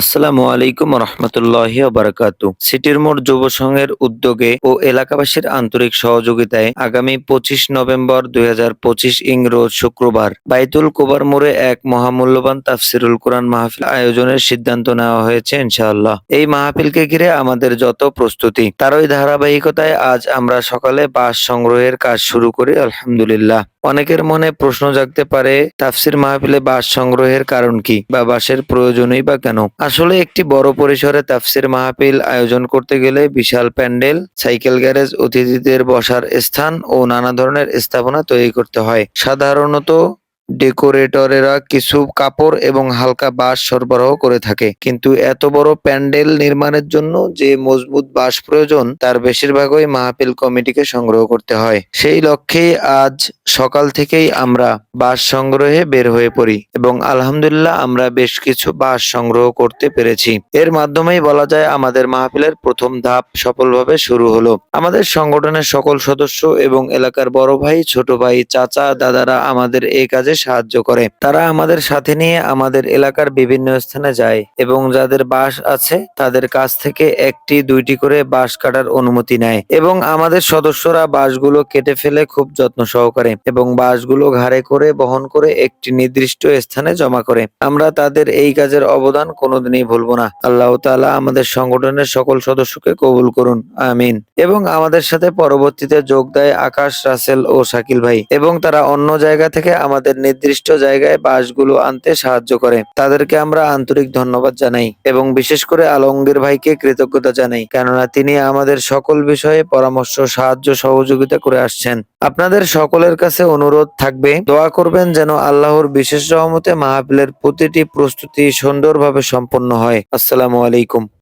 আসসালামু আলাইকুম রহমতুল্লাহ বারাকাতু সিটির মোড় যুব সংঘের উদ্যোগে ও এলাকাবাসীর আন্তরিক সহযোগিতায় আগামী পঁচিশ নভেম্বর দুই ইংরোজ শুক্রবার বাইতুল কোবার মোড়ে এক মহামূল্যবান তাফসিরুল কোরআন মাহফিল আয়োজনের সিদ্ধান্ত নেওয়া হয়েছে ইনশাআল্লাহ। এই মাহফিলকে ঘিরে আমাদের যত প্রস্তুতি, তারই ধারাবাহিকতায় আজ আমরা সকালে বাস সংগ্রহের কাজ শুরু করি, আলহামদুলিল্লাহ। অনেকের মনে প্রশ্ন জাগতে পারে, তাফসির মাহফিলে বাস সংগ্রহের কারণ কি বা বাসের প্রয়োজনই বা কেন? আসলে একটি বড় পরিসরে তাফসির মাহফিল আয়োজন করতে গেলে বিশাল প্যান্ডেল, সাইকেল গ্যারেজ, অতিথিদের বসার স্থান ও নানা ধরনের স্থাপনা তৈরি করতে হয়। সাধারণত ডেকোরেটরেরা কিছু কাপড় এবং হালকা বাঁশ সরবরাহ করে থাকে। কিন্তু এত বড় প্যান্ডেল নির্মাণের জন্য যে মজবুত বাঁশ প্রয়োজন, তার বেশিরভাগই মাহফিল কমিটিকে সংগ্রহ করতে হয়। সেই লক্ষ্যেই আজ সকাল থেকেই আমরা বাঁশ সংগ্রহে বের হয়ে পড়ি এবং আলহামদুলিল্লাহ আমরা বেশ কিছু বাঁশ সংগ্রহ করতে পেরেছি। এর মাধ্যমেই বলা যায় আমাদের মাহফিলের প্রথম ধাপ সফলভাবে শুরু হলো। আমাদের সংগঠনের সকল সদস্য এবং এলাকার বড় ভাই, ছোট ভাই, চাচা, দাদারা আমাদের এই কাজে সাহায্য করে। তারা আমাদের সাথে নিয়ে আমাদের এলাকার বিভিন্ন স্থানে যায় এবং যাদের বাস আছে তাদের কাছ থেকে একটি, দুইটি করে বাঁশ কাটার অনুমতি নেয় এবং আমাদের সদস্যরা বাঁশগুলো কেটে ফেলে খুব যত্ন সহকারে এবং বাঁশগুলো ঘাড়ে করে, বহন করে একটি নির্দিষ্ট স্থানে জমা করে। আমরা তাদের এই কাজের অবদান কোনোদিনই ভুলবো না। আল্লাহ তাআলা আমাদের সংগঠনের সকল সদস্যকে কবুল করুন। আমিন। এবং আমাদের সাথে পরবর্তীতে যোগ দেয় আকাশ, রাসেল ও শাকিল ভাই। এবং তারা অন্য জায়গা থেকে আমাদের নির্দিষ্ট জায়গায় বাসগুলো আনতে সাহায্য করে। তাদেরকে আমরা আন্তরিক ধন্যবাদ জানাই এবং বিশেষ করে আলমগীর ভাইকে কৃতজ্ঞতা জানাই, কেননা তিনি আমাদের সকল বিষয়ে পরামর্শ, সাহায্য, সহযোগিতা করে আসছেন। আপনাদের সকলের কাছে অনুরোধ থাকবে, দোয়া করবেন যেন আল্লাহর বিশেষ রহমতে মাহফিলের প্রতিটি প্রস্তুতি সুন্দরভাবে সম্পন্ন হয়। আসসালামু আলাইকুম।